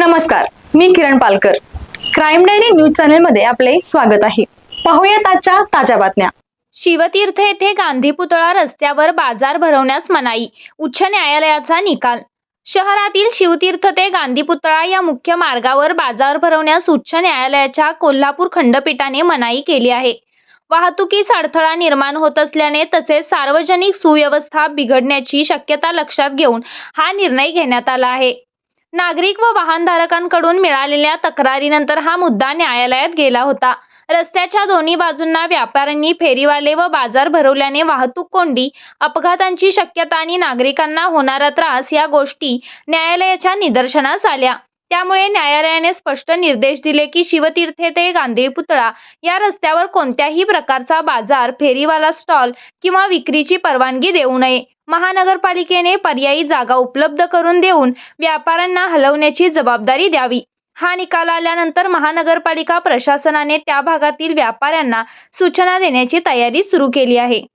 नमस्कार मी Kiran Palkar. Crime diary news चॅनलमध्ये आपले स्वागत आहे. पाहूयात आजच्या ताज्या बातम्या. शिवतीर्थ येथे गांधी पुतळा रस्त्यावर बाजार भरवण्यास मनाई उच्च न्यायालयाचा निकाल. शहरातील शिवतीर्थ ते गांधी पुतळा या मुख्य मार्गावर बाजार भरवण्यास उच्च न्यायालयाच्या कोल्हापूर खंडपीठाने मनाई केली आहे. वाहतुकीस अडथळा निर्माण होत असल्याने तसेच सार्वजनिक सुव्यवस्था बिघडण्याची शक्यता लक्षात घेऊन हा निर्णय घेण्यात आला आहे. नागरिक व वाहनधारकांकडून मिळालेल्या तक्रारीनंतर हा मुद्दा न्यायालयात गेला होता. रस्त्याच्या दोन्ही बाजूंना व्यापाऱ्यांनी फेरीवाले व बाजार भरवल्याने वाहतूक कोंडी अपघातांची शक्यता आणि नागरिकांना होणारा त्रास या गोष्टी न्यायालयाच्या निदर्शनास आल्या. त्यामुळे न्यायालयाने स्पष्ट निर्देश दिले की शिवतीर्थे ते गांधी पुतळा या रस्त्यावर कोणत्याही प्रकारचा बाजार फेरीवाला स्टॉल किंवा विक्रीची परवानगी देऊ नये. महानगरपालिकेने पर्यायी जागा उपलब्ध करून देऊन व्यापाऱ्यांना हलवण्याची जबाबदारी द्यावी. हा निकाल आल्यानंतर महानगरपालिका प्रशासनाने त्या भागातील व्यापाऱ्यांना सूचना देण्याची तयारी सुरू केली आहे.